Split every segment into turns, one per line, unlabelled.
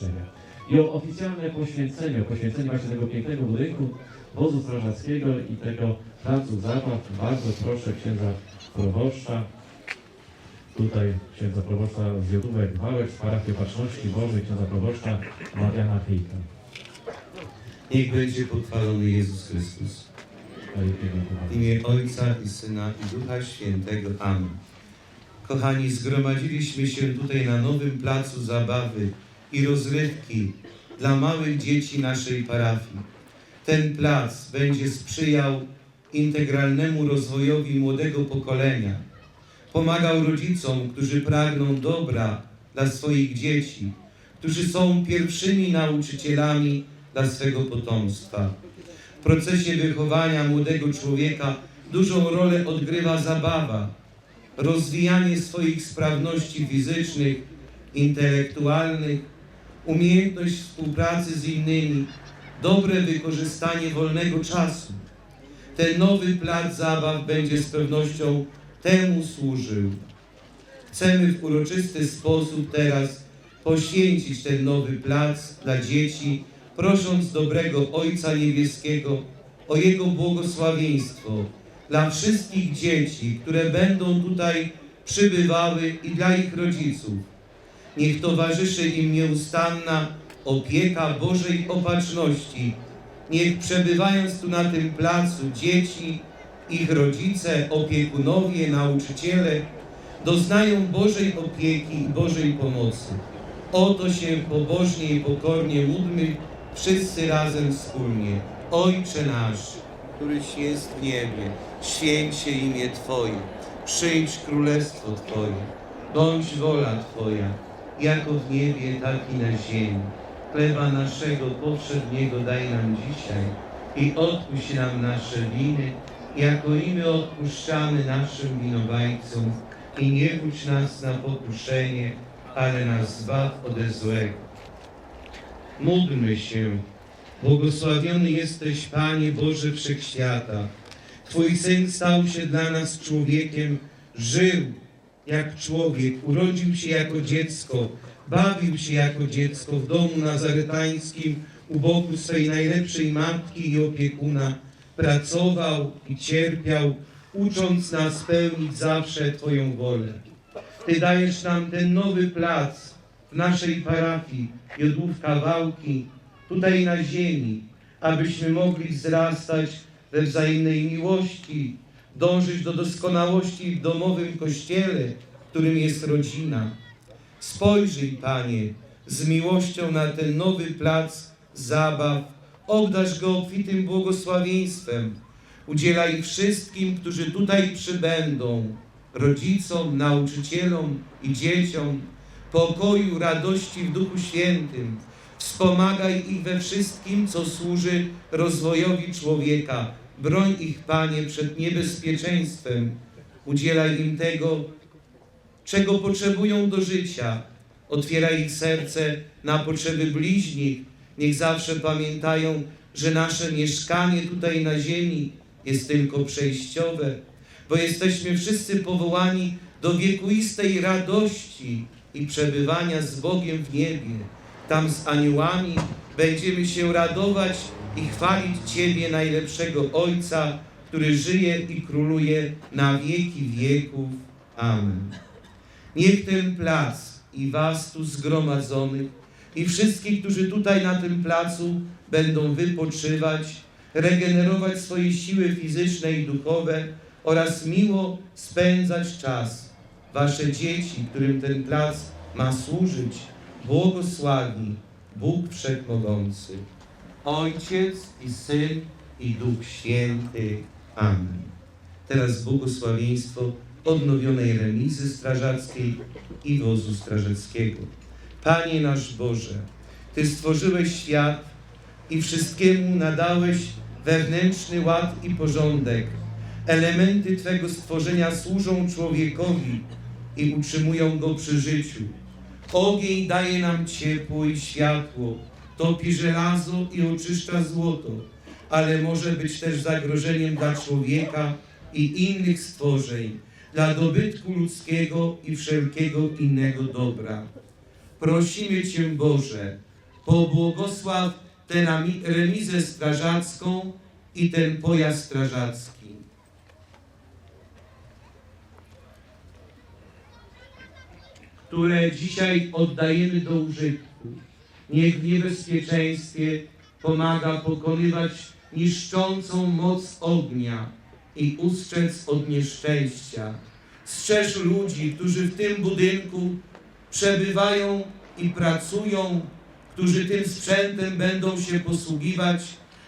Yeah. I o oficjalne poświęcenie, o poświęcenie właśnie tego pięknego budynku, wozu strażackiego i tego placu zabaw, bardzo proszę księdza proboszcza, tutaj księdza proboszcza z Jodówek Wałek, z parafii Opatrzności Bożej, księdza proboszcza Mariana Hejka.
Niech będzie pochwalony Jezus Chrystus. W imię Ojca i Syna i Ducha Świętego. Amen. Kochani, zgromadziliśmy się tutaj na nowym placu zabawy i rozrywki dla małych dzieci naszej parafii. Ten plac będzie sprzyjał integralnemu rozwojowi młodego pokolenia. Pomagał rodzicom, którzy pragną dobra dla swoich dzieci, którzy są pierwszymi nauczycielami dla swego potomstwa. W procesie wychowania młodego człowieka dużą rolę odgrywa zabawa, rozwijanie swoich sprawności fizycznych, intelektualnych, umiejętność współpracy z innymi, dobre wykorzystanie wolnego czasu. Ten nowy plac zabaw będzie z pewnością temu służył. Chcemy w uroczysty sposób teraz poświęcić ten nowy plac dla dzieci, prosząc dobrego Ojca Niebieskiego o Jego błogosławieństwo dla wszystkich dzieci, które będą tutaj przybywały i dla ich rodziców. Niech towarzyszy im nieustanna opieka Bożej opatrzności. Niech przebywając tu na tym placu dzieci, ich rodzice, opiekunowie, nauczyciele doznają Bożej opieki i Bożej pomocy. Oto się pobożnie i pokornie módlmy wszyscy razem wspólnie. Ojcze nasz, któryś jest w niebie, święć się imię Twoje, przyjdź królestwo Twoje, bądź wola Twoja, jako w niebie, tak i na ziemi. Chleba naszego powszedniego daj nam dzisiaj i odpuść nam nasze winy, jako i my odpuszczamy naszym winowajcom i nie wódź nas na pokuszenie, ale nas zbaw ode złego. Módlmy się. Błogosławiony jesteś, Panie Boże Wszechświata. Twój Syn stał się dla nas człowiekiem, żył jak człowiek, urodził się jako dziecko, bawił się jako dziecko w domu nazaretańskim u boku swej najlepszej matki i opiekuna. Pracował i cierpiał, ucząc nas pełnić zawsze Twoją wolę. Ty dajesz nam ten nowy plac w naszej parafii, Jodłówka Wałki, tutaj na ziemi, abyśmy mogli wzrastać we wzajemnej miłości, dążyć do doskonałości w domowym kościele, którym jest rodzina. Spojrzyj, Panie, z miłością na ten nowy plac zabaw, obdarz go obfitym błogosławieństwem. Udzielaj wszystkim, którzy tutaj przybędą, rodzicom, nauczycielom i dzieciom, pokoju, radości w Duchu Świętym. Wspomagaj ich we wszystkim, co służy rozwojowi człowieka. Broń ich, Panie, przed niebezpieczeństwem. Udzielaj im tego, czego potrzebują do życia. Otwieraj ich serce na potrzeby bliźnich. Niech zawsze pamiętają, że nasze mieszkanie tutaj na ziemi jest tylko przejściowe, bo jesteśmy wszyscy powołani do wiekuistej radości i przebywania z Bogiem w niebie. Tam z aniołami będziemy się radować i chwalić Ciebie, najlepszego Ojca, który żyje i króluje na wieki wieków. Amen. Niech ten plac i Was tu zgromadzonych i wszystkich, którzy tutaj na tym placu będą wypoczywać, regenerować swoje siły fizyczne i duchowe oraz miło spędzać czas. Wasze dzieci, którym ten plac ma służyć, błogosławi Bóg Wszechmogący, Ojciec i Syn i Duch Święty. Amen. Teraz błogosławieństwo odnowionej remizy strażackiej i wozu strażackiego. Panie nasz Boże, Ty stworzyłeś świat i wszystkiemu nadałeś wewnętrzny ład i porządek. Elementy Twego stworzenia służą człowiekowi i utrzymują go przy życiu. Ogień daje nam ciepło i światło, topi żelazo i oczyszcza złoto, ale może być też zagrożeniem dla człowieka i innych stworzeń, dla dobytku ludzkiego i wszelkiego innego dobra. Prosimy Cię, Boże, pobłogosław tę remizę strażacką i ten pojazd strażacki. które dzisiaj oddajemy do użytku. Niech w niebezpieczeństwie pomaga pokonywać niszczącą moc ognia i ustrzec od nieszczęścia. Strzeż ludzi, którzy w tym budynku przebywają i pracują, którzy tym sprzętem będą się posługiwać,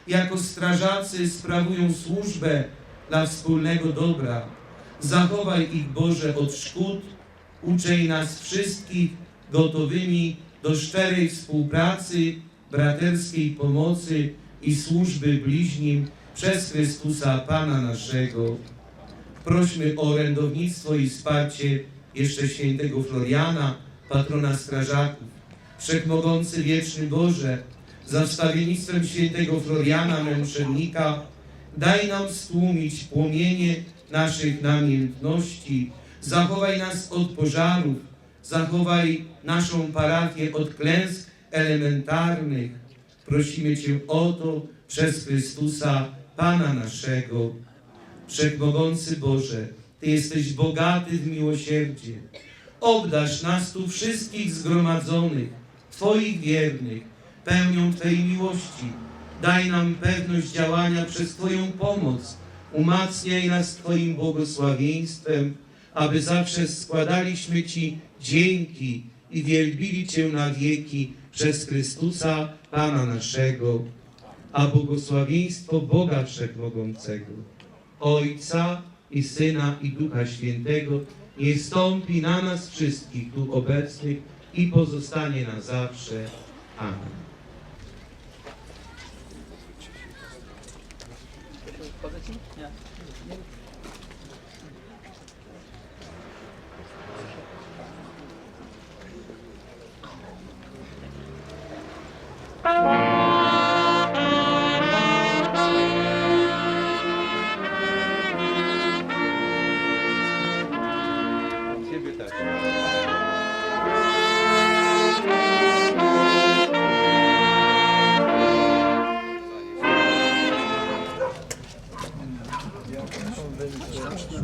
jako strażacy sprawują służbę dla wspólnego dobra. Zachowaj ich, Boże, od szkód, uczeń nas wszystkich gotowymi do szczerej współpracy, braterskiej pomocy i służby bliźnim przez Chrystusa Pana naszego. Prośmy o orędownictwo i wsparcie jeszcze świętego Floriana, patrona strażaków. Wszechmogący wieczny Boże, za wstawiennictwem świętego Floriana, męczennika, daj nam stłumić płomienie naszych namiętności, zachowaj nas od pożarów, zachowaj naszą parafię od klęsk elementarnych. Prosimy Cię o to przez Chrystusa, Pana naszego. Wszechmogący Boże, Ty jesteś bogaty w miłosierdzie. Obdarz nas tu wszystkich zgromadzonych, Twoich wiernych, pełnią Twojej miłości. Daj nam pewność działania przez Twoją pomoc. Umacniaj nas Twoim błogosławieństwem, aby zawsze składaliśmy Ci dzięki i wielbili Cię na wieki przez Chrystusa, Pana naszego. A błogosławieństwo Boga Wszechmogącego, Ojca i Syna i Ducha Świętego nie stąpi na nas wszystkich tu obecnych i pozostanie na zawsze. Amen.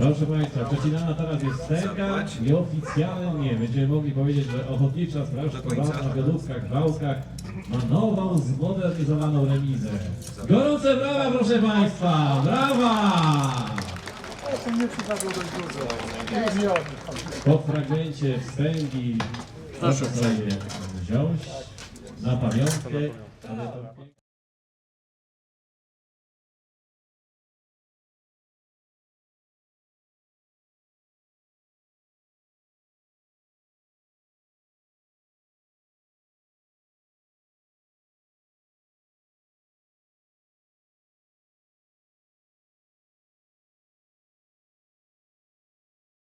Proszę Państwa, przecinana teraz jest wstęga i oficjalnie będziemy mogli powiedzieć, że Ochotnicza Straż Pożarna w Wiodówkach, Wałkach ma nową, zmodernizowaną remizę. Gorące brawa, proszę Państwa! Brawa! Po fragmencie wstęgi proszę sobie wziąć na pamiątkę. ale to-